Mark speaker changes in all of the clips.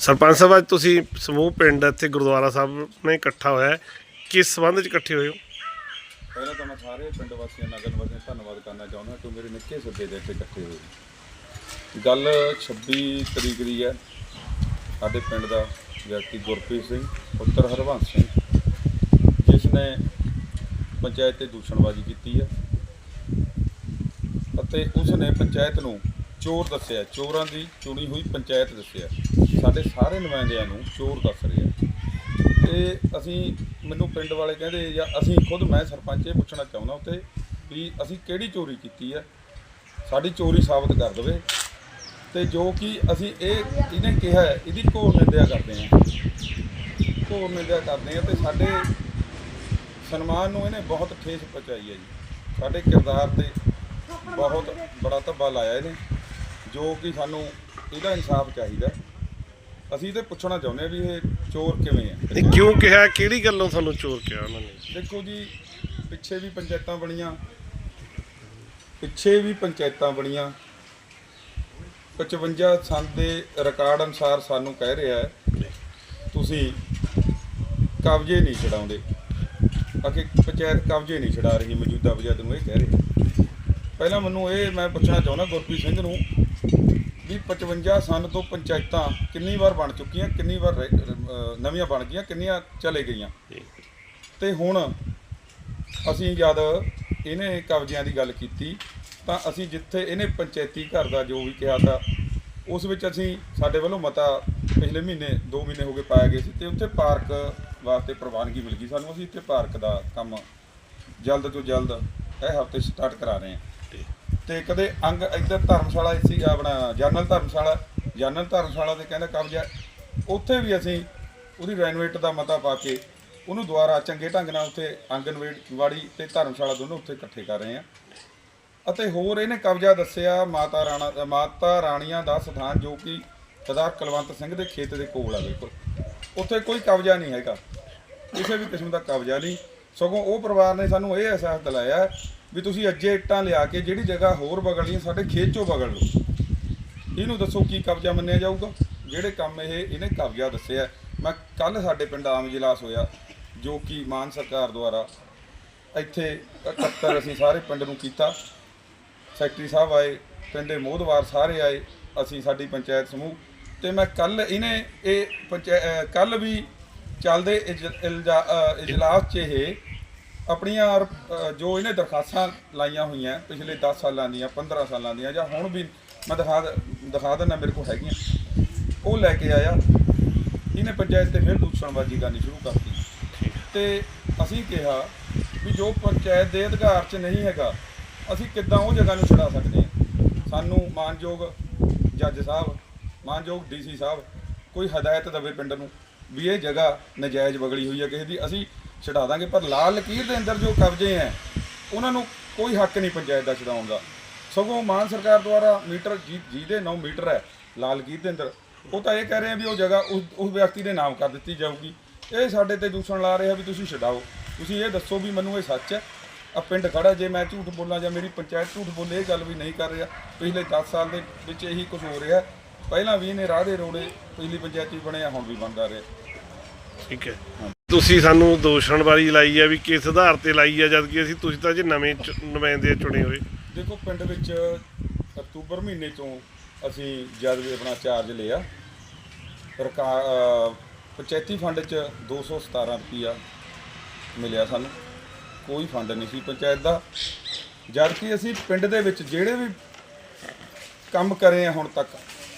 Speaker 1: ਸਰਪੰਚ ਸਾਹਿਬ, ਅੱਜ ਤੁਸੀਂ ਸਮੂਹ ਪਿੰਡ ਇੱਥੇ ਗੁਰਦੁਆਰਾ ਸਾਹਿਬ ਨੇ ਇਕੱਠਾ ਹੋਇਆ ਹੈ। ਕਿਸ ਸੰਬੰਧ 'ਚ ਇਕੱਠੇ ਹੋਏ ਹੋ?
Speaker 2: ਪਹਿਲਾਂ ਤਾਂ ਮੈਂ ਸਾਰੇ ਪਿੰਡ ਵਾਸੀਆਂ ਨਗਰ ਵਾਸੀਆਂ ਦਾ ਧੰਨਵਾਦ ਕਰਨਾ ਚਾਹੁੰਦਾ ਕਿ ਮੇਰੇ ਨਿੱਕੇ ਸੱਦੇ ਦੇ ਇੱਥੇ ਇਕੱਠੇ ਹੋਏ ਗੱਲ 26 ਤਰੀਕ ਦੀ ਹੈ। ਸਾਡੇ ਪਿੰਡ ਦਾ ਵਿਅਕਤੀ ਗੁਰਪ੍ਰੀਤ ਸਿੰਘ, ਪੁੱਤਰ ਹਰਵੰਸ ਸਿੰਘ, ਜਿਸ ਨੇ ਪੰਚਾਇਤ ਤੇ ਦੂਸ਼ਣਬਾਜ਼ੀ ਕੀਤੀ ਹੈ ਅਤੇ ਉਸ ਨੇ ਪੰਚਾਇਤ ਨੂੰ ਚੋਰ ਦੱਸਿਆ, ਚੋਰਾਂ ਦੀ ਚੁਣੀ ਹੋਈ ਪੰਚਾਇਤ ਦੱਸਿਆ। ਸਾਡੇ ਸਾਰੇ ਨੁਮਾਇੰਦਿਆਂ ਨੂੰ ਚੋਰ ਦੱਸ ਰਿਹਾ ਤੇ ਅਸੀਂ ਮੈਨੂੰ ਪਿੰਡ ਵਾਲੇ ਕਹਿੰਦੇ ਜਾਂ ਅਸੀਂ ਖੁਦ ਮੈਂ ਸਰਪੰਚ ਇਹ ਪੁੱਛਣਾ ਚਾਹੁੰਦਾ ਉੱਤੇ ਵੀ ਅਸੀਂ ਕਿਹੜੀ ਚੋਰੀ ਕੀਤੀ ਹੈ ਸਾਡੀ ਚੋਰੀ ਸਾਬਤ ਕਰ ਦੇਵੇ। ਤੇ ਜੋ ਕਿ ਅਸੀਂ ਇਹ ਇਹਨੇ ਕਿਹਾ ਇਹਦੀ ਘੋਰ ਨਿੰਦਿਆ ਕਰਦੇ ਹਾਂ ਘੋਰ ਨਿੰਦਿਆ ਕਰਦੇ ਹਾਂ ਤੇ ਸਾਡੇ ਸਨਮਾਨ ਨੂੰ ਇਹਨੇ ਬਹੁਤ ਠੇਸ ਪਹੁੰਚਾਈ ਹੈ ਜੀ। ਸਾਡੇ ਕਿਰਦਾਰ ਤੇ ਬਹੁਤ ਬੜਾ ਧੱਬਾ ਲਾਇਆ ਇਹਨੇ, ਜੋ ਕਿ ਸਾਨੂੰ ਇਹਦਾ ਇਨਸਾਫ ਚਾਹੀਦਾ। ਅਸੀਂ ਤੇ ਪੁੱਛਣਾ ਚਾਹੁੰਦੇ ਹਾਂ ਵੀ ਇਹ ਚੋਰ ਕਿਵੇਂ ਹੈ
Speaker 1: ਇਹ ਕਿਉਂ ਕਿਹਾ? ਕਿਹੜੀ ਗੱਲੋਂ ਤੁਹਾਨੂੰ ਚੋਰ ਕਿਹਾ ਉਹਨਾਂ ਨੇ?
Speaker 2: ਦੇਖੋ ਜੀ ਪਿੱਛੇ ਵੀ ਪੰਚਾਇਤਾਂ ਬਣੀਆਂ ਪਿੱਛੇ ਵੀ ਪੰਚਾਇਤਾਂ ਬਣੀਆਂ। 55 ਸੰਨ ਦੇ ਰਿਕਾਰਡ ਅਨੁਸਾਰ ਸਾਨੂੰ ਕਹਿ ਰਿਹਾ ਹੈ ਤੁਸੀਂ ਕਬਜ਼ੇ ਨਹੀਂ ਛਡਾਉਂਦੇ। ਅਕੇ ਪੰਚਾਇਤ ਕਬਜ਼ੇ ਨਹੀਂ ਛਡਾ ਰਹੀ ਮੌਜੂਦਾ ਪੰਚਾਇਤ ਨੂੰ ਇਹ ਕਹਿ ਰਹੇ ਪਹਿਲਾਂ ਮੈਨੂੰ ਇਹ ਮੈਂ ਪੁੱਛਣਾ ਚਾਹੁੰਦਾ ਗੁਰਪ੍ਰੀਤ ਸਿੰਘ ਨੂੰ ਵੀ 55 ਸੰਨ ਤੋਂ ਪੰਚਾਇਤਾਂ ਕਿੰਨੀ ਵਾਰ ਬਣ ਚੁੱਕੀਆਂ ਕਿੰਨੀ ਵਾਰ ਰਹਿ- ਅਹ ਨਵੀਆਂ ਬਣ ਗਈਆਂ ਕਿੰਨੀਆਂ ਚਲੇ ਗਈਆਂ। ਤੇ ਹੁਣ ਅਸੀਂ ਜਦ ਇਹਨੇ ਕਬਜ਼ਿਆਂ ਦੀ ਗੱਲ ਕੀਤੀ ਤਾਂ ਅਸੀਂ ਜਿੱਥੇ ਇਹਨੇ ਪੰਚਾਇਤੀ ਘਰ ਦਾ ਜੋ ਵੀ ਕਿਹਾ ਤਾਂ ਉਸ ਵਿੱਚ ਅਸੀਂ ਸਾਡੇ ਵੱਲੋਂ ਮਤਾ ਪਿਛਲੇ ਮਹੀਨੇ 2 ਮਹੀਨੇ ਹੋ ਗਏ ਪਾਇਆ ਗਏ ਸੀ ਤੇ ਉੱਥੇ ਪਾਰਕ ਵਾਸਤੇ ਪ੍ਰਵਾਨਗੀ ਮਿਲ ਗਈ ਸਾਨੂੰ। ਅਸੀਂ ਇੱਥੇ ਪਾਰਕ ਦਾ ਕੰਮ ਜਲਦ ਤੋਂ ਜਲਦ ਇਹ ਹਫ਼ਤੇ ਸਟਾਰਟ ਕਰਾ ਰਹੇ ਹਾਂ। ਤੇ ਕਦੇ ਅੰਗ ਇੱਧਰ ਧਰਮਸ਼ਾਲਾ ਸੀ ਆਪਣਾ ਜਨਰਲ ਧਰਮਸ਼ਾਲਾ ਜਨਰਲ ਧਰਮਸ਼ਾਲਾ ਦੇ ਕਹਿੰਦਾ ਕਬਜ਼ਾ ਉੱਥੇ ਵੀ ਅਸੀਂ ਉਹਦੀ ਰੈਨੋਵੇਟ ਦਾ ਮਤਾ ਪਾ ਕੇ ਉਹਨੂੰ ਦੁਬਾਰਾ ਚੰਗੇ ਢੰਗ ਨਾਲ ਉੱਥੇ ਆਂਗਨਵਾੜੀ ਤੇ ਧਰਮਸ਼ਾਲਾ ਦੋਨੋਂ ਉੱਥੇ ਇਕੱਠੇ ਕਰ ਰਹੇ ਆ ਅਤੇ ਹੋਰ ਇਹਨੇ ਕਬਜ਼ਾ ਦੱਸਿਆ ਮਾਤਾ ਰਾਣਾ, ਮਾਤਾ ਰਾਣੀਆਂ ਦਾ ਸਥਾਨ ਜੋ ਕਿ ਸਰਦਾਰ ਕੁਲਵੰਤ ਸਿੰਘ ਦੇ ਖੇਤ ਦੇ ਕੋਲ ਆ ਬਿਲਕੁਲ। ਉੱਥੇ ਕੋਈ ਕਬਜ਼ਾ ਨਹੀਂ ਹੈਗਾ। ਕਿਸੇ ਵੀ ਕਿਸਮ ਦਾ ਕਬਜ਼ਾ ਨਹੀਂ। ਸਗੋਂ ਉਹ ਪਰਿਵਾਰ ਨੇ ਸਾਨੂੰ ਇਹ ਅਹਿਸਾਸ ਦਿਲਾਇਆ ਵੀ ਤੁਸੀਂ ਅੱਜੇ ਇੱਟਾਂ ਲਿਆ ਕੇ ਜਿਹੜੀ ਜਗ੍ਹਾ ਹੋਰ ਬਗਲਣੀ ਸਾਡੇ ਖੇਤ ਚੋਂ ਬਗਲ ਲਓ। ਇਹਨੂੰ ਦੱਸੋ ਕੀ ਕਬਜ਼ਾ ਮੰਨਿਆ ਜਾਊਗਾ? ਜਿਹੜੇ ਕੰਮ ਇਹ, ਇਹਨੇ ਕਬਜ਼ਾ ਦੱਸਿਆ। ਮੈਂ ਕੱਲ ਸਾਡੇ ਪਿੰਡ ਆਮ ਇਜਲਾਸ ਹੋਇਆ, ਜੋ ਕਿ ਮਾਨ ਸਰਕਾਰ ਦੁਆਰਾ ਇੱਥੇ 71 ਅਸੀਂ ਸਾਰੇ ਪਿੰਡ ਨੂੰ ਕੀਤਾ। ਸੈਕਟਰੀ ਸਾਹਿਬ ਆਏ, ਪਿੰਡ ਦੇ ਮੋਹਦਵਾਰ ਸਾਰੇ ਆਏ, ਅਸੀਂ ਸਾਡੀ ਪੰਚਾਇਤ ਸਮੂਹ। ਤੇ ਮੈਂ ਕੱਲ ਇਹਨੇ ਇਹ ਪੰਚਾਇਤ ਕੱਲ ਵੀ ਚੱਲਦੇ ਇਜ- ਇਲਜਾ- ਇਜਲਾਸ 'ਚ ਇਹ ਆਪਣੀਆਂ ਅ, ਜੋ ਇਹਨੇ ਦਰਖਾਸਤਾਂ ਲਾਈਆਂ ਹੋਈਆਂ ਪਿਛਲੇ 10 ਸਾਲਾਂ ਦੀਆਂ 15 ਸਾਲਾਂ ਦੀਆਂ ਜਾਂ ਹੁਣ ਵੀ ਮੈਂ ਦਿਖਾ ਦ- ਦਿਖਾ ਦਿੰਦਾ ਮੇਰੇ ਕੋਲ ਹੈਗੀਆਂ ਉਹ ਲੈ ਕੇ ਆਇਆ। ਇਹਨੇ ਪੰਚਾਇਤ ਤੇ ਫਿਰ ਦੂਸ਼ਣਬਾਜ਼ੀ ਕਰਨੀ ਸ਼ੁਰੂ ਕਰਤੀ। ਤੇ ਅਸੀਂ ਕਿਹਾ ਵੀ ਜੋ ਪੰਚਾਇਤ ਦੇ ਅਧਿਕਾਰ 'ਚ ਨਹੀਂ ਹੈਗਾ ਅਸੀਂ ਕਿੱਦਾਂ ਉਹ ਜਗ੍ਹਾ ਨੂੰ ਛੁਡਾ ਸਕਦੇ ਹਾਂ? ਸਾਨੂੰ ਮਾਨਯੋਗ ਜੱਜ ਸਾਹਿਬ ਮਾਨਯੋਗ ਡੀਸੀ ਸਾਹਿਬ ਕੋਈ ਹਦਾਇਤ ਦੇਵੇ ਪਿੰਡ ਨੂੰ ਵੀ ਇਹ ਜਗ੍ਹਾ ਨਜਾਇਜ਼ ਬਗਲੀ ਹੋਈ ਹੈ ਕਿਸੇ ਦੀ। ਅਸੀਂ ਛਡਾ ਦਾਂਗੇ, ਪਰ ਲਾਲ ਲਕੀਰ ਦੇ ਅੰਦਰ ਜੋ ਕਬਜ਼ੇ ਹੈ, ਉਹਨਾਂ ਨੂੰ ਕੋਈ ਹੱਕ ਨਹੀਂ ਪੰਚਾਇਤ ਦਾ ਛਡਾਉਣ ਦਾ। ਸਗੋਂ ਮਾਨ ਸਰਕਾਰ ਦੁਆਰਾ ਮੀਟਰ ਜੀ ਜਿਹਦੇ 9 ਮੀਟਰ ਹੈ, ਲਾਲ ਲਕੀਰ ਦੇ ਅੰਦਰ। ਉਹ ਤਾਂ ਇਹ ਕਹਿ ਰਹੇ ਆ ਵੀ ਉਹ ਜਗ੍ਹਾ ਉਸ ਉਸ ਵਿਅਕਤੀ ਦੇ ਨਾਮ ਕਰ ਦਿੱਤੀ ਜਾਊਗੀ। ਇਹ ਸਾਡੇ ਤੇ ਦੂਸ਼ਣ ਲਾ ਰਿਹਾ ਵੀ ਤੁਸੀਂ ਛਡਾਓ। ਤੁਸੀਂ ਇਹ ਦੱਸੋ ਵੀ ਮੈਨੂੰ ਇਹ ਸੱਚ ਹੈ। ਆ ਪਿੰਡ ਖੜਾ ਜੇ ਮੈਂ ਝੂਠ ਬੋਲਾਂ ਜਾਂ ਮੇਰੀ ਪੰਚਾਇਤ ਝੂਠ ਬੋਲੇ, ਇਹ ਗੱਲ ਵੀ ਨਹੀਂ ਕਰ ਰਿਹਾ। ਪਿਛਲੇ 10 ਸਾਲ ਦੇ ਵਿੱਚ ਇਹੀ ਕੁਝ ਹੋ ਰਿਹਾ। ਪਹਿਲਾਂ ਵੀ ਇਹਨੇ ਰਾਹ ਦੇ ਰੋੜੇ ਪਿਛਲੀ ਪੰਚਾਇਤ ਵੀ ਬਣਿਆ, ਹੁਣ ਵੀ ਬਣਦਾ ਰਿਹਾ।
Speaker 1: ਠੀਕ ਹੈ। ਤੁਸੀਂ ਸਾਨੂੰ ਦੋਸ਼ਣਬਾਜ਼ੀ ਲਾਈ ਹੈ ਵੀ ਕਿਸ ਆਧਾਰ ਤੇ ਲਾਈ ਹੈ ਜਦ ਕਿ ਅਸੀਂ ਤੁਸੀਂ ਤਾਂ ਜੇ ਨਵੇਂ ਚ- ਨੁਮਾਇੰਦੇ ਚੁਣੇ ਹੋਏ।
Speaker 2: ਦੇਖੋ, ਪਿੰਡ ਵਿੱਚ ਅਕਤੂਬਰ ਮਹੀਨੇ ਤੋਂ ਅਸੀਂ ਜਦ ਵੀ ਆਪਣਾ ਚਾਰਜ ਲਿਆ, ਰਕਾ ਅਹ ਪੰਚਾਇਤੀ ਫੰਡ 'ਚ 217 ਰੁਪਈਆ ਮਿਲਿਆ ਸਾਨੂੰ। ਕੋਈ ਫੰਡ ਨਹੀਂ ਸੀ ਪੰਚਾਇਤ ਦਾ। ਜਦ ਕਿ ਅਸੀਂ ਪਿੰਡ ਦੇ ਵਿੱਚ ਜਿਹੜੇ ਵੀ ਕੰਮ ਕਰੇ ਆ ਹੁਣ ਤੱਕ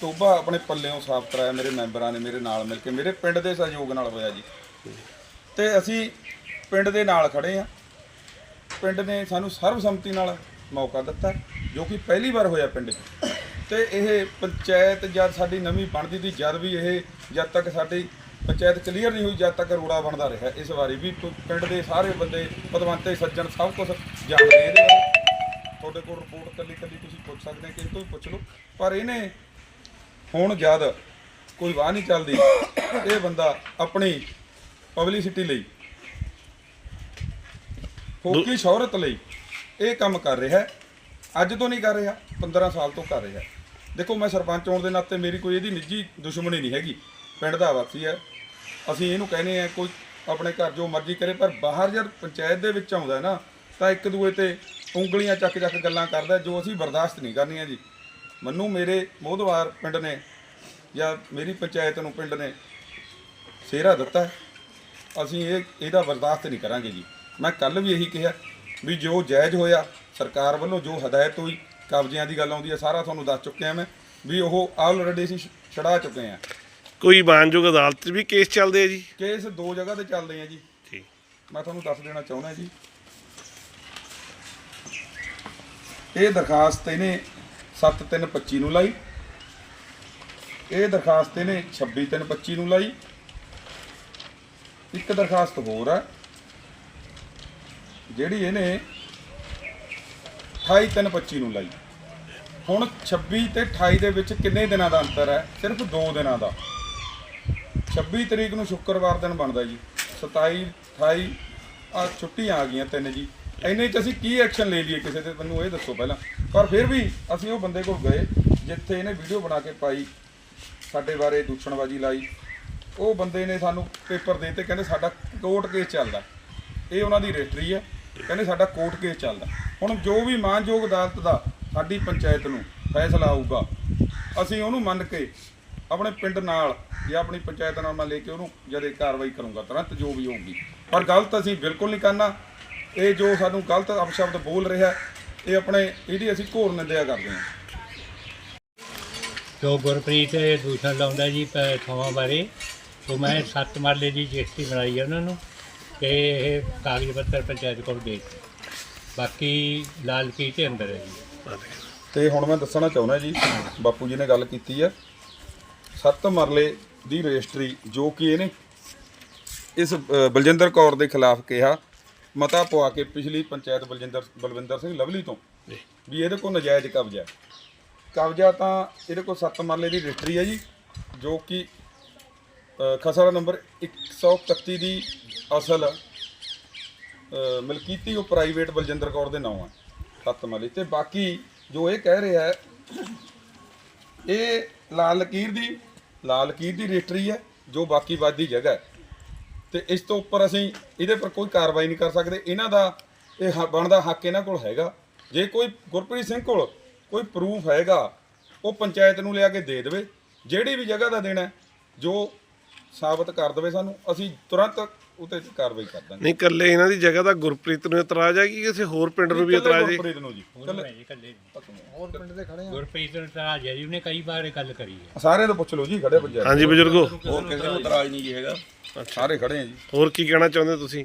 Speaker 2: ਟੋਬਾ ਆਪਣੇ ਪੱਲਿਓਂ ਸਾਫ਼ ਕਰਾਇਆ ਮੇਰੇ ਮੈਂਬਰਾਂ ਨੇ ਮੇਰੇ ਨਾਲ ਮਿਲ ਕੇ। ਮੇਰੇ ਪਿੰਡ ਦੇ ਸਹਿਯੋਗ ਨਾਲ ਹੋਇਆ ਜੀ। ਤੇ ਅਸੀਂ ਪਿੰਡ ਦੇ ਨਾਲ ਖੜੇ ਆ। ਪਿੰਡ ਨੇ ਸਾਨੂੰ ਸਰਬਸੰਮਤੀ ਨਾਲ ਮੌਕਾ ਦਿੱਤਾ, ਜੋ ਕਿ ਪਹਿਲੀ ਵਾਰ ਹੋਇਆ ਪਿੰਡ 'ਚ। ਤੇ ਇਹ ਪੰਚਾਇਤ ਜਦ ਸਾਡੀ ਨਵੀਂ ਬਣਦੀ ਸੀ, ਜਦ ਵੀ ਇਹ ਜਦ ਤੱਕ ਸਾਡੀ ਪੰਚਾਇਤ ਕਲੀਅਰ ਨਹੀਂ ਹੋਈ, ਜਦ ਤੱਕ ਰੋੜਾ ਬਣਦਾ ਰਿਹਾ। ਇਸ ਵਾਰੀ ਵੀ ਪ- ਪਿੰਡ ਦੇ ਸਾਰੇ ਬੰਦੇ ਪਦਵੰਤੇ ਸੱਜਣ ਸਭ ਕੁਝ ਜਾਣਦੇ ਇਹਦੇ ਬਾਰੇ ਤੁਹਾਡੇ ਕੋਲ ਰਿਪੋਰਟ ਕੱਲੀ ਕੱਲੀ ਤੁਸੀਂ ਪੁੱਛ ਸਕਦੇ ਹੋ ਕਿਸੇ ਤੋਂ ਵੀ ਪੁੱਛ ਲਓ। ਪਰ ਇਹਨੇ ਹੁਣ ਜਦ ਕੋਈ ਵਾਹ ਨਹੀਂ ਚੱਲਦੀ, ਇਹ ਬੰਦਾ ਆਪਣੀ ਪਬਲਿਸਿਟੀ ਲਈ। ਫੋਕੀ ਸ਼ੌਹਰਤ ਲਈ ਇਹ ਕੰਮ ਕਰ ਰਿਹਾ ਹੈ। ਅੱਜ ਤੋਂ ਨਹੀਂ ਕਰ ਰਿਹਾ 15 ਸਾਲ ਤੋਂ ਕਰ ਰਿਹਾ। ਹੈ ਦੇਖੋ ਮੈਂ ਸਰਪੰਚ ਹੋਣ ਦੇ ਨਾਤੇ ਮੇਰੀ ਕੋਈ ਇਹਦੀ ਨਿੱਜੀ ਦੁਸ਼ਮਣੀ ਨਹੀਂ ਹੈਗੀ। ਪਿੰਡ ਦਾ ਵਾਸੀ ਹੈ। ਅਸੀਂ ਇਹਨੂੰ ਕਹਿੰਦੇ ਆ ਕੋਈ ਆਪਣੇ ਘਰ ਜੋ ਮਰਜ਼ੀ ਕਰੇ ਪਰ ਬਾਹਰ ਜਦ ਪੰਚਾਇਤ ਦੇ ਵਿੱਚ ਆਉਂਦਾ ਹੈ ਨਾ ਤਾਂ ਇੱਕ ਦੂਏ ਤੇ ਉਂਗਲੀਆਂ ਚੱਕ ਚੱਕ ਗੱਲਾਂ ਕਰਦਾ ਜੋ ਅਸੀਂ ਬਰਦਾਸ਼ਤ ਨਹੀਂ ਕਰਨੀਆਂ ਜੀ। ਮੈਨੂੰ ਮੇਰੇ ਮੋਹਦਵਾਰ ਪਿੰਡ ਨੇ ਜਾਂ ਮੇਰੀ ਪੰਚਾਇਤ ਨੂੰ ਪਿੰਡ ਨੇ ਸਿਹਰਾ ਦਿੱਤਾ ਹੈ। ਅਸੀਂ ਇਹ ਇਹਦਾ ਬਰਦਾਸ਼ਤ ਨਹੀਂ ਕਰਾਂਗੇ ਜੀ। ਮੈਂ ਕੱਲ ਵੀ ਇਹੀ ਕਿਹਾ ਵੀ ਜੋ ਜਾਇਜ਼ ਹੋਇਆ ਸਰਕਾਰ ਵੱਲੋਂ ਜੋ ਹਦਾਇਤ ਹੋਈ ਕਬਜ਼ਿਆਂ ਦੀ ਗੱਲ ਆਉਂਦੀ ਹੈ ਸਾਰਾ ਤੁਹਾਨੂੰ ਦੱਸ ਚੁੱਕਿਆ ਮੈਂ ਵੀ ਉਹ ਆਲਰੇਡੀ ਅਸੀਂ ਛੜਾ ਚੁੱਕੇ ਹਾਂ।
Speaker 1: ਕੋਈ ਮਾਨਯੋਗ ਅਦਾਲਤ 'ਚ ਵੀ ਕੇਸ ਚੱਲਦੇ ਆ ਜੀ?
Speaker 2: ਕੇਸ ਦੋ ਜਗ੍ਹਾ ਤੇ ਚੱਲਦੇ ਆ ਜੀ।
Speaker 1: ਠੀਕ।
Speaker 2: ਮੈਂ ਤੁਹਾਨੂੰ ਦੱਸ ਦੇਣਾ ਚਾਹੁੰਦਾ ਜੀ। ਇਹ ਦਰਖਾਸਤ ਇਹਨੇ 7325 ਨੂੰ ਲਾਈ। ਇਹ ਦਰਖਾਸਤ ਇਹਨੇ 26325 ਨੂੰ ਲਾਈ। ਇੱਕ ਦਰਖਾਸਤ ਹੋਰ ਹੈ, ਜਿਹੜੀ ਇਹਨੇ 28325 ਨੂੰ ਲਾਈ। ਹੁਣ 26 ਤੇ 28 ਦੇ ਵਿੱਚ ਕਿੰਨੇ ਦਿਨਾਂ ਦਾ ਅੰਤਰ ਹੈ? ਸਿਰਫ 2 ਦਿਨਾਂ ਦਾ। 26 ਤਰੀਕ ਨੂੰ ਸ਼ੁੱਕਰਵਾਰ ਦਿਨ ਬਣਦਾ ਜੀ। 27 28 ਆ ਛੁੱਟੀਆਂ ਆ ਗਈਆਂ ਤਿੰਨ ਜੀ। ਇੰਨੇ ਚ ਅਸੀਂ ਕੀ ਐਕਸ਼ਨ ਲੈ ਲਈਏ ਕਿਸੇ ਤੇ? ਮੈਨੂੰ ਇਹ ਦੱਸੋ ਪਹਿਲਾਂ। ਪਰ ਫਿਰ ਵੀ ਅਸੀਂ ਉਹ ਬੰਦੇ ਕੋਲ ਗਏ, ਜਿੱਥੇ ਇਹਨੇ ਵੀਡੀਓ ਬਣਾ ਕੇ ਪਾਈ, ਸਾਡੇ ਬਾਰੇ ਦੂਸ਼ਣਬਾਜ਼ੀ ਲਾਈ। ਉਹ ਬੰਦੇ ਨੇ ਸਾਨੂੰ ਪੇਪਰ ਦੇ ਤੇ ਕਹਿੰਦੇ ਸਾਡਾ ਕੋਰਟ ਕੇਸ ਚੱਲਦਾ ਇਹ ਉਹਨਾਂ ਦੀ ਰਜਿਸਟਰੀ ਹੈ, ਕਹਿੰਦੇ ਸਾਡਾ ਕੋਰਟ ਕੇਸ ਚੱਲਦਾ ਹੁਣ ਜੋ ਵੀ ਮਾਨਯੋਗ ਅਦਾਲਤ ਦਾ ਸਾਡੀ ਪੰਚਾਇਤ ਨੂੰ ਫੈਸਲਾ ਆਊਗਾ, ਅਸੀਂ ਉਹਨੂੰ ਮੰਨ ਕੇ ਆਪਣੇ ਪਿੰਡ ਨਾਲ ਜਾਂ ਆਪਣੀ ਪੰਚਾਇਤ ਨਾਲ ਮੈਂ ਲੈ ਕੇ ਉਹਨੂੰ ਜਦੇ ਕਾਰਵਾਈ ਕਰੂੰਗਾ, ਤੁਰੰਤ ਜੋ ਵੀ ਹੋਊਗੀ। ਪਰ ਗਲਤ ਅਸੀਂ ਬਿਲਕੁਲ ਨਹੀਂ ਕਰਨਾ। ਇਹ ਜੋ ਸਾਨੂੰ ਗਲਤ ਅਪਸ਼ਬਦ ਬੋਲ ਰਿਹਾ ਇਹ ਆਪਣੇ, ਇਹਦੀ ਅਸੀਂ ਘੋਰ ਨਿੰਦਿਆ ਕਰਦੇ ਹਾਂ।
Speaker 3: ਜੋ ਗੁਰਪ੍ਰੀਤ ਦੂਸ਼ਣ ਲਾਉਂਦਾ ਜੀ ਥਾਵਾਂ ਬਾਰੇ। ਤੋਂ ਮੈਂ ਸੱਤ ਮਰਲੇ ਦੀ ਰਜਿਸਟਰੀ ਬਣਾਈ ਹੈ ਉਹਨਾਂ ਨੂੰ ਕਿ ਇਹ ਕਾਗਜ਼ ਪੱਤਰ ਪੰਚਾਇਤ ਕੋਲ ਦੇ ਦਿੱਤੇ। ਬਾਕੀ ਲਾਲ ਕੀ ਤੇ ਅੰਦਰ ਹੈ ਜੀ
Speaker 2: ਤੇ ਹੁਣ ਮੈਂ ਦੱਸਣਾ ਚਾਹੁੰਦਾ ਜੀ ਬਾਪੂ ਜੀ ਨੇ ਗੱਲ ਕੀਤੀ ਹੈ ਸੱਤ ਮਰਲੇ ਦੀ ਰਜਿਸਟਰੀ ਜੋ ਕਿ ਇਹਨੇ ਇਸ ਅ, ਬਲਜਿੰਦਰ ਕੌਰ ਦੇ ਖਿਲਾਫ ਕਿਹਾ ਮਤਾ ਪਵਾ ਕੇ ਪਿਛਲੀ ਪੰਚਾਇਤ ਬਲਜਿੰਦਰ ਬਲਵਿੰਦਰ ਸਿੰਘ ਲਵਲੀ ਤੋਂ ਵੀ ਇਹਦੇ ਕੋਲ ਨਜਾਇਜ਼ ਕਬਜ਼ਾ ਹੈ। ਕਬਜ਼ਾ ਤਾਂ ਇਹਦੇ ਕੋਲ ਸੱਤ ਮਰਲੇ ਦੀ ਰਜਿਸਟਰੀ ਹੈ ਜੀ ਜੋ ਕਿ ਖਸਰਾ ਨੰਬਰ 131 ਦੀ ਅਸਲ ਮਲਕੀਤੀ ਉਹ ਪ੍ਰਾਈਵੇਟ ਬਲਜਿੰਦਰ ਕੌਰ ਦੇ ਨਾਂ ਹੈ ਸੱਤ ਮਰਲੇ ਤੇ ਬਾਕੀ ਜੋ ਇਹ ਕਹਿ ਰਿਹਾ ਹੈ, ਇਹ ਲਾਲ ਲਕੀਰ ਦੀ, ਲਾਲ ਲਕੀਰ ਦੀ ਰਜਿਸਟਰੀ ਹੈ, ਜੋ ਬਾਕੀ ਵਾਦੀ ਜਗ੍ਹਾ ਹੈ। ਤੇ ਇਸ ਤੋਂ ਉੱਪਰ ਅਸੀਂ ਇਹਦੇ ਪਰ ਕੋਈ ਕਾਰਵਾਈ ਨਹੀਂ ਕਰ ਸਕਦੇ। ਇਹਨਾਂ ਦਾ ਇਹ ਹ- ਬਣਦਾ ਹੱਕ ਇਹਨਾਂ ਕੋਲ ਹੈਗਾ। ਜੇ ਕੋਈ ਗੁਰਪ੍ਰੀਤ ਸਿੰਘ ਕੋਲ ਕੋਈ ਪ੍ਰੂਫ ਹੈਗਾ, ਉਹ ਪੰਚਾਇਤ ਨੂੰ ਲਿਆ ਕੇ ਦੇ ਦੇਵੇ। ਜਿਹੜੀ ਵੀ ਜਗ੍ਹਾ ਦਾ ਦੇਣਾ ਜੋ ਸਾਬਤ ਕਰ ਦੇਵੇ ਸਾਨੂੰ ਅਸੀਂ ਤੁਰੰਤ ਉਤੇ ਕਾਰਵਾਈ ਕਰ ਦਾਂਗੇ।
Speaker 1: ਨਹੀਂ ਕੱਲੇ ਇਹਨਾਂ ਦੀ ਜਗ੍ਹਾ ਦਾ ਗੁਰਪ੍ਰੀਤ ਨੂੰ ਇਤਰਾਜ਼ ਹੈ ਕਿ ਕਿਸੇ ਹੋਰ ਪਿੰਡ ਨੂੰ ਵੀ ਇਤਰਾਜ਼ ਹੈ
Speaker 2: ਗੁਰਪ੍ਰੀਤ ਨੂੰ ਜੀ।
Speaker 3: ਇਕੱਲੇ
Speaker 4: ਹੋਰ ਪਿੰਡ ਦੇ ਖੜੇ ਆ।
Speaker 3: ਗੁਰਪ੍ਰੀਤ ਨੂੰ ਤਾਂ ਹੈ ਜੀ ਉਹਨੇ ਕਈ ਵਾਰ ਇਹ ਗੱਲ ਕਰੀ ਹੈ।
Speaker 2: ਸਾਰਿਆਂ ਤੋਂ ਪੁੱਛ ਲਓ ਜੀ ਖੜੇ ਪੰਚਾਇਤ
Speaker 1: ਹਾਂਜੀ ਬਜ਼ੁਰਗੋ।
Speaker 5: ਹੋਰ ਕਿਸੇ ਨੂੰ ਇਤਰਾਜ਼ ਨਹੀਂ ਜੀ ਹੈਗਾ।
Speaker 2: ਸਾਰੇ ਖੜੇ ਆ ਜੀ।
Speaker 1: ਹੋਰ ਕੀ ਕਹਿਣਾ ਚਾਹੁੰਦੇ ਤੁਸੀਂ?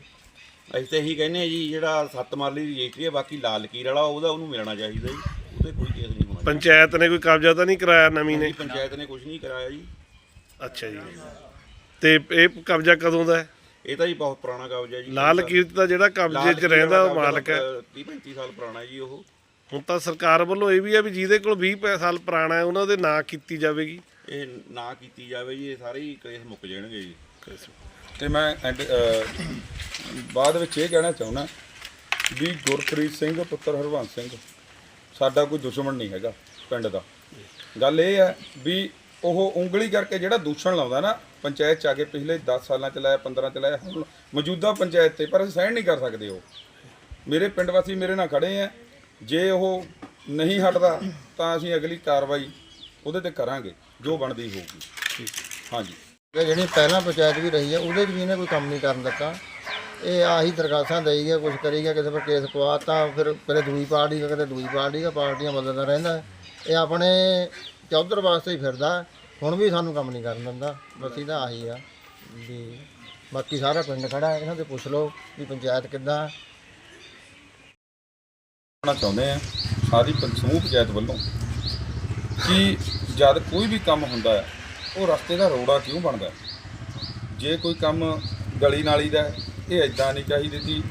Speaker 5: ਅਸੀਂ ਤਾਂ ਇਹੀ ਕਹਿੰਦੇ ਆ ਜੀ ਜਿਹੜਾ ਸੱਤ ਮਰਲੀ ਦੀ ਰਜਿਸਟਰੀ ਹੈ ਬਾਕੀ ਲਾਲ ਲਕੀਰ ਵਾਲਾ ਉਹਦਾ ਉਹਨੂੰ ਮਿਲਣਾ ਚਾਹੀਦਾ ਜੀ। ਉਹਦੇ ਕੋਈ ਕੇਸ ਨਹੀਂ ਹੋਣਾ
Speaker 1: ਪੰਚਾਇਤ ਨੇ ਕੋਈ ਕਬਜ਼ਾ ਤਾਂ ਨਹੀਂ ਕਰਾਇਆ ਨਵੀਂ ਨੇ?
Speaker 5: ਪੰਚਾਇਤ ਨੇ ਕੁਝ ਨਹੀਂ ਕਰਾਇਆ ਜੀ।
Speaker 1: ਅੱਛਾ ਜੀ। ਤੇ ਇਹ ਕਬਜ਼ਾ ਕਦੋਂ ਦਾ ਹੈ?
Speaker 5: ਇਹ ਤਾਂ ਜੀ ਬਹੁਤ ਪੁਰਾਣਾ ਕਬਜ਼ਾ ਜੀ।
Speaker 1: ਲਾਲ ਕੀਰਤ ਦਾ ਜਿਹੜਾ ਕਬਜ਼ੇ 'ਚ ਰਹਿੰਦਾ ਉਹ ਮਾਲਕ ਹੈ।
Speaker 5: 30 35 ਸਾਲ ਪੁਰਾਣਾ ਜੀ ਉਹ।
Speaker 1: ਹੁਣ ਤਾਂ ਸਰਕਾਰ ਵੱਲੋਂ ਇਹ ਵੀ ਹੈ ਵੀ ਜਿਹਦੇ ਕੋਲ 20 ਪੈ- ਸਾਲ ਪੁਰਾਣਾ ਹੈ ਉਹਨਾਂ ਦੇ ਨਾਂ ਕੀਤੀ ਜਾਵੇਗੀ।
Speaker 5: ਇਹ ਨਾ ਕੀਤੀ ਜਾਵੇ ਜੀ ਇਹ ਸਾਰੇ ਹੀ ਕੇਸ ਮੁੱਕ ਜਾਣਗੇ ਜੀ।
Speaker 2: ਤੇ ਮੈਂ ਐਂਡ ਅਹ, ਬਾਅਦ ਵਿੱਚ ਇਹ ਕਹਿਣਾ ਚਾਹੁੰਦਾ ਵੀ ਗੁਰਪ੍ਰੀਤ ਸਿੰਘ ਪੁੱਤਰ ਹਰਵੰਸ ਸਿੰਘ ਸਾਡਾ ਕੋਈ ਦੁਸ਼ਮਣ ਨਹੀਂ ਹੈਗਾ ਪਿੰਡ ਦਾ। ਗੱਲ ਇਹ ਹੈ ਵੀ ਉਹ ਉਂਗਲੀ ਕਰਕੇ ਜਿਹੜਾ ਦੂਸ਼ਣ ਲਾਉਂਦਾ ਨਾ, ਪੰਚਾਇਤ ਚ ਆ ਕੇ ਪਿਛਲੇ 10 ਸਾਲਾਂ ਚ ਲਾਇਆ 15 ਚ ਲਾਇਆ, ਹੁਣ ਮੌਜੂਦਾ ਪੰਚਾਇਤ ਤੇ, ਪਰ ਅਸੀਂ ਸਹਿਣ ਨਹੀਂ ਕਰ ਸਕਦੇ ਉਹ। ਮੇਰੇ ਪਿੰਡ ਵਾਸੀ ਮੇਰੇ ਨਾਲ ਖੜੇ ਆ। ਜੇ ਉਹ ਨਹੀਂ ਹਟਦਾ, ਤਾਂ ਅਸੀਂ ਅਗਲੀ ਕਾਰਵਾਈ ਉਹਦੇ ਤੇ ਕਰਾਂਗੇ, ਜੋ ਬਣਦੀ ਹੋਊਗੀ। ਹਾਂਜੀ।
Speaker 4: ਇਹ ਜਿਹੜੀ ਪਹਿਲਾਂ ਪੰਚਾਇਤ ਵੀ ਰਹੀ ਹੈ, ਉਹਦੇ 'ਚ ਵੀ ਇਹਨੇ ਕੋਈ ਕੰਮ ਨਹੀਂ ਕਰਨ ਦਿੱਤਾ। ਇਹ ਆਹੀ ਦਰਖਾਸਤਾਂ ਦੇਈ ਗਿਆ ਕੁਝ ਕਰੀ ਗਿਆ ਕਿਸੇ ਪਰ ਕੇਸ ਪਵਾਤਾ ਫਿਰ ਕਦੇ ਦੂਈ ਪਾਰਟੀ ਦਾ, ਕਦੇ ਦੂਈ ਪਾਰਟੀ ਦਾ, ਪਾਰਟੀਆਂ ਬਦਲਦਾ ਰਹਿੰਦਾ। ਇਹ ਆਪਣੇ ਉਧਰ ਵਾਸਤੇ ਹੀ ਫਿਰਦਾ। ਹੁਣ ਵੀ ਸਾਨੂੰ ਕੰਮ ਨਹੀਂ ਕਰਨ ਦਿੰਦਾ। ਬਸ ਇਹਦਾ ਆਹੀ ਆ ਵੀ ਬਾਕੀ ਸਾਰਾ ਪਿੰਡ ਖੜਾ ਹੈ, ਇਹਨਾਂ ਦੇ ਪੁੱਛ ਲਓ ਵੀ ਪੰਚਾਇਤ ਕਿੱਦਾਂ ਹੈ।
Speaker 2: ਚਾਹੁੰਦੇ ਆ ਸਾਰੀ ਪੰ- ਸਮੂਹ ਪੰਚਾਇਤ ਵੱਲੋਂ ਕਿ ਜਦ ਕੋਈ ਵੀ ਕੰਮ ਹੁੰਦਾ ਹੈ ਉਹ ਰਸਤੇ ਦਾ ਰੋੜਾ ਕਿਉਂ ਬਣਦਾ ਹੈ? ਜੇ ਕੋਈ ਕੰਮ ਗਲੀ ਨਾਲੀ ਦਾ ਹੈ, ਇਹ ਐਦਾਂ ਨਹੀਂ ਚਾਹੀਦੀ ਸੀ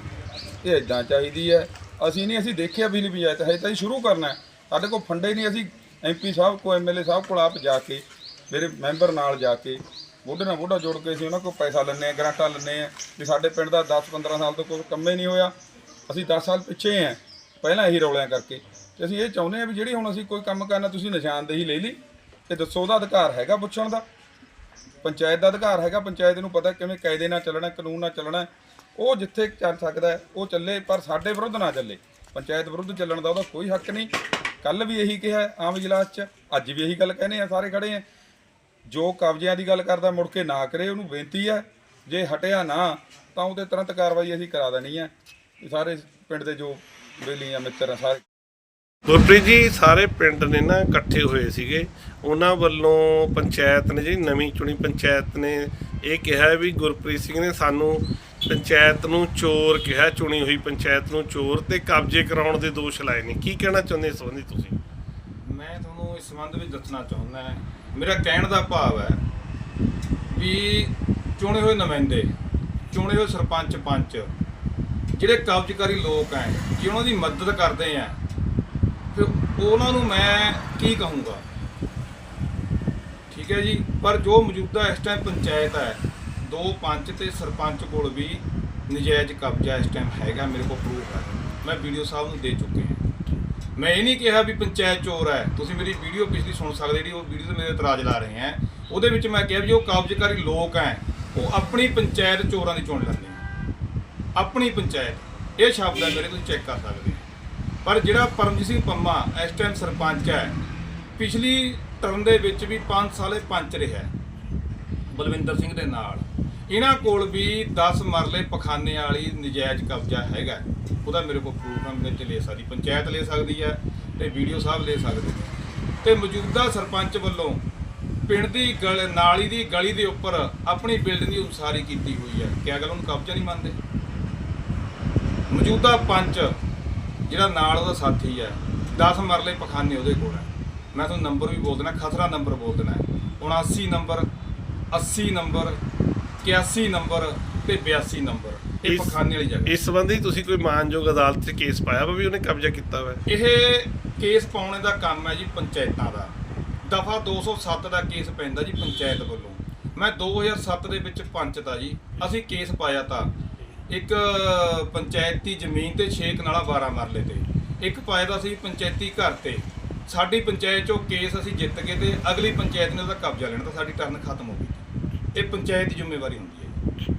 Speaker 2: ਇਹ ਐਦਾਂ ਚਾਹੀਦੀ ਹੈ। ਅਸੀਂ ਨਹੀਂ ਅਸੀਂ ਦੇਖਿਆ ਵੀ ਨਹੀਂ ਪੰਚਾਇਤ ਹੈ ਤਾਂ ਹੀ ਸ਼ੁਰੂ ਕਰਨਾ ਹੈ। ਸਾਡੇ ਕੋਲ ਫੰਡੇ ਨਹੀਂ ਅਸੀਂ ਐਮਪੀ ਸਾਹਿਬ ਕੋਲ ਐਮਐਲਏ ਸਾਹਿਬ ਕੋਲ ਆਪ ਜਾ ਕੇ, ਮੇਰੇ ਮੈਂਬਰ ਨਾਲ ਜਾ ਕੇ, ਮੋਢੇ ਨਾਲ ਮੋਢਾ ਜੋੜ ਕੇ ਅਸੀਂ ਉਹਨਾਂ ਕੋਲ ਪੈਸਾ ਲੈਂਦੇ ਆ ਗ੍ਰਾਂਟਾਂ ਲੈਂਦੇ ਆ ਵੀ ਸਾਡੇ ਪਿੰਡ ਦਾ 10 15 ਸਾਲ ਤੋਂ ਕੋਈ ਕੰਮ ਹੀ ਨਹੀਂ ਹੋਇਆ। ਅਸੀਂ 10 ਸਾਲ ਪਿੱਛੇ ਆ ਪਹਿਲਾਂ ਇਹੀ ਰੌਲਿਆਂ ਕਰਕੇ। ਤੇ ਅਸੀਂ ਇਹ ਚਾਹੁੰਦੇ ਆ ਵੀ ਜਿਹੜੀ ਹੁਣ ਅਸੀਂ ਕੋਈ ਕੰਮ ਕਰਨਾ, ਤੁਸੀਂ ਨਿਸ਼ਾਨਦੇਹੀ ਲੈ ਲਈ। ਤੇ ਦੱਸੋ ਉਹਦਾ ਅਧਿਕਾਰ ਹੈਗਾ ਪੁੱਛਣ ਦਾ। ਪੰਚਾਇਤ ਦਾ ਅਧਿਕਾਰ ਹੈਗਾ, ਪੰਚਾਇਤ ਨੂੰ ਪਤਾ ਕਿਵੇਂ ਕਾਇਦੇ ਨਾਲ ਚੱਲਣਾ, ਕਾਨੂੰਨ ਨਾਲ ਚੱਲਣਾ। ਉਹ ਜਿੱਥੇ ਚੱਲ ਸਕਦਾ, ਉਹ ਚੱਲੇ, ਪਰ ਸਾਡੇ ਵਿਰੁੱਧ ਨਾ ਚੱਲੇ। ਪੰਚਾਇਤ ਵਿਰੁੱਧ ਚੱਲਣ ਦਾ ਉਹਦਾ ਕੋਈ ਹੱਕ ਨਹੀਂ। ਕੱਲ ਵੀ ਇਹੀ ਕਿਹਾ ਆਮ ਇਜਲਾਸ 'ਚ। ਅੱਜ ਵੀ ਇਹੀ ਗੱਲ ਕਹਿੰਦੇ ਆ, ਸਾਰੇ ਖੜੇ ਆ। ਜੋ ਕਬਜ਼ਿਆਂ ਦੀ ਗੱਲ ਕਰਦਾ, ਮੁੜ ਕੇ ਨਾ ਕਰੇ, ਉਹਨੂੰ ਬੇਨਤੀ ਹੈ, ਜੇ ਹਟਿਆ ਨਾ, ਤਾਂ ਉਹਦੇ ਤੁਰੰਤ ਕਾਰਵਾਈ ਅਸੀਂ ਕਰਾ ਦੇਣੀ ਹੈ। ਸਾਰੇ ਪਿੰਡ ਦੇ ਜੋ ਬੇਲੀ ਆ, ਮਿੱਤਰ ਆ, ਸਾਰੇ।
Speaker 1: ਗੁਰਪ੍ਰੀਤ ਜੀ, ਸਾਰੇ ਪਿੰਡ ਨੇ ਨਾ ਇਕੱਠੇ ਹੋਏ ਸੀਗੇ। ਉਹਨਾਂ ਵੱਲੋਂ ਪੰਚਾਇਤ ਨੇ ਜਿਹੜੀ ਨਵੀਂ ਚੁਣੀ ਪੰਚਾਇਤ ਨੇ ਇਹ ਕਿਹਾ ਵੀ ਗੁਰਪ੍ਰੀਤ ਸਿੰਘ ਨੇ ਸਾਨੂੰ ਪੰਚਾਇਤ ਨੂੰ ਚੋਰ ਕਿਹਾ, ਚੁਣੀ ਹੋਈ ਪੰਚਾਇਤ ਨੂੰ ਚੋਰ ਤੇ ਕਬਜ਼ੇ ਕਰਾਉਣ ਦੇ ਦੋਸ਼ ਲਾਏ ਨੇ। ਕੀ ਕਹਿਣਾ ਚਾਹੁੰਦੇ ਇਸ ਸੰਬੰਧੀ ਤੁਸੀਂ?
Speaker 6: ਮੈਂ ਤੁਹਾਨੂੰ ਇਸ ਸੰਬੰਧ ਵਿੱਚ ਦੱਸਣਾ ਚਾਹੁੰਦਾ ਮੇਰਾ ਕਹਿਣ ਦਾ ਭਾਵ ਹੈ ਵੀ ਚੁਣੇ ਹੋਏ ਨੁਮਾਇੰਦੇ, ਚੁਣੇ ਹੋਏ ਸਰਪੰਚ ਪੰਚ, ਜਿਹੜੇ ਕਬਜ਼ਕਾਰੀ ਲੋਕ ਹੈ, ਜੇ ਉਹਨਾਂ ਦੀ ਮਦਦ ਕਰਦੇ ਆ, ਫਿਰ ਉਹਨਾਂ ਨੂੰ ਮੈਂ ਕੀ ਕਹੂੰਗਾ? ਠੀਕ ਹੈ ਜੀ, ਪਰ ਜੋ ਮੌਜੂਦਾ ਇਸ ਟਾਈਮ ਪੰਚਾਇਤ ਹੈ ਦੋ ਪੰਚ ਤੇ ਸਰਪੰਚ ਕੋਲ ਵੀ ਨਜਾਇਜ਼ ਕਬਜ਼ਾ ਇਸ ਟਾਈਮ ਹੈਗਾ, ਮੇਰੇ ਕੋਲ ਪ੍ਰੂਫ ਹੈ। ਮੈਂ ਵੀਡੀਓ ਸਾਹਿਬ ਨੂੰ ਦੇ ਚੁੱਕੇ ਹਾਂ। ਮੈਂ ਇਹ ਨਹੀਂ ਕਿਹਾ ਵੀ ਪੰਚਾਇਤ ਚੋਰ ਹੈ। ਤੁਸੀਂ ਮੇਰੀ ਵੀਡੀਓ ਪਿਛਲੀ ਸੁਣ ਸਕਦੇ ਜਿਹੜੀ ਉਹ ਵੀਡੀਓ ਤੇ ਮੇਰੇ ਇਤਰਾਜ਼ ਲਾ ਰਹੇ ਹੈ। ਉਹਦੇ ਵਿੱਚ ਮੈਂ ਕਿਹਾ ਵੀ ਉਹ ਕਬਜ਼ਕਾਰੀ ਲੋਕ ਹੈ, ਉਹ ਆਪਣੀ ਪੰਚਾਇਤ ਚੋਰਾਂ ਦੀ ਚੋਣ ਲੈਂਦੇ ਆਪਣੀ ਪੰਚਾਇਤ। ਇਹ ਸ਼ਬਦ ਹੈ ਮੇਰੇ ਤੁਸੀਂ ਚੈੱਕ ਕਰ ਸਕਦੇ ਪਰ ਜਿਹੜਾ ਪਰਮਜੀਤ ਸਿੰਘ ਪੰਮਾ ਇਸ ਟਾਈਮ ਸਰਪੰਚ ਹੈ, ਪਿਛਲੀ ਟਰਨ ਦੇ ਵਿੱਚ ਵੀ 5 ਸਾਲੇ ਪੰਚ ਰਿਹਾ ਬਲਵਿੰਦਰ ਸਿੰਘ ਦੇ ਨਾਲ। ਇਹਨਾਂ ਕੋਲ ਵੀ 10 ਮਰਲੇ ਪਖਾਨੇ ਵਾਲੀ ਨਜਾਇਜ਼ ਕਬਜ਼ਾ ਹੈਗਾ। ਉਹਦਾ ਮੇਰੇ ਕੋਲ ਪ੍ਰੂਫ ਹੈ ਮੇਰੇ ਤੇ ਲੈ ਸਕਦੀ, ਪੰਚਾਇਤ ਲੈ ਸਕਦੀ ਹੈ ਤੇ ਵੀਡੀਓ ਸਾਹਿਬ ਲੈ ਸਕਦੇ। ਨੇ ਤੇ ਮੌਜੂਦਾ ਸਰਪੰਚ ਵੱਲੋਂ ਪਿੰਡ ਦੀ ਗਲ, ਨਾਲੀ ਦੀ ਗਲੀ ਦੇ ਉੱਪਰ ਆਪਣੀ ਬਿਲਡਿੰਗ ਦੀ ਉਸਾਰੀ ਕੀਤੀ ਹੋਈ ਹੈ ਕਿਆ ਗੱਲ, ਉਹਨੂੰ ਕਬਜ਼ਾ ਨਹੀਂ ਮੰਨਦੇ? ਮੌਜੂਦਾ ਪੰਚ, ਜਿਹੜਾ ਨਾਲ ਉਹਦਾ ਸਾਥੀ ਹੈ 10 ਮਰਲੇ ਪਖਾਨੇ ਉਹਦੇ ਕੋਲ ਹੈ ਮੈਂ ਤੁਹਾਨੂੰ ਨੰਬਰ ਵੀ ਬੋਲ ਦੇਣਾ, ਖਤਰਾ ਨੰਬਰ ਬੋਲ ਦੇਣਾ। 79 ਨੰਬਰ 80 ਨੰਬਰ 81 ਨੰਬਰ ਤੇ 82 ਨੰਬਰ ਇਹ
Speaker 1: ਇਸ-
Speaker 6: ਪਖਾਨੇ ਵਾਲੀ ਜਗ੍ਹਾ।
Speaker 1: ਇਸ ਸੰਬੰਧੀ ਤੁਸੀਂ ਕੋਈ ਮਾਨਯੋਗ ਅਦਾਲਤ 'ਚ ਕੇਸ ਪਾਇਆ ਵਾ ਵੀ ਉਹਨੇ ਕਬਜ਼ਾ ਕੀਤਾ ਹੋਇਆ ਹੈ?
Speaker 6: ਇਹ ਕੇਸ ਪਾਉਣੇ ਦਾ ਕੰਮ ਹੈ ਜੀ ਪੰਚਾਇਤਾਂ ਦਾ। ਦਫਾ 207 ਦਾ ਕੇਸ ਪੈਂਦਾ ਜੀ ਪੰਚਾਇਤ ਵੱਲੋਂ। ਮੈਂ 2007 ਦੇ ਵਿੱਚ ਪੰਚ ਤਾ ਜੀ ਅਸੀਂ ਕੇਸ ਪਾਇਆ ਤਾਂ। ਇੱਕ ਪੰਚਾਇਤੀ ਜ਼ਮੀਨ ਤੇ 6 ਕਨਾਲਾ 12 ਮਰਲੇ ਤੇ। ਇੱਕ ਪਾਇਆ ਤਾਂ ਸੀ ਪੰਚਾਇਤੀ ਘਰ ਤੇ। ਸਾਡੀ ਪੰਚਾਇਤ ਚੋਂ ਕੇਸ ਅਸੀਂ ਜਿੱਤ ਗਏ ਤੇ ਅਗਲੀ ਪੰਚਾਇਤ ਨੇ ਉਹਦਾ ਕਬਜ਼ਾ ਲੈਣਾ ਤਾਂ ਸਾਡੀ ਟਰਨ ਖਤਮ ਹੋ ਗਈ। ਇਹ ਪੰਚਾਇਤ ਦੀ ਜ਼ਿੰਮੇਵਾਰੀ ਹੁੰਦੀ ਹੈ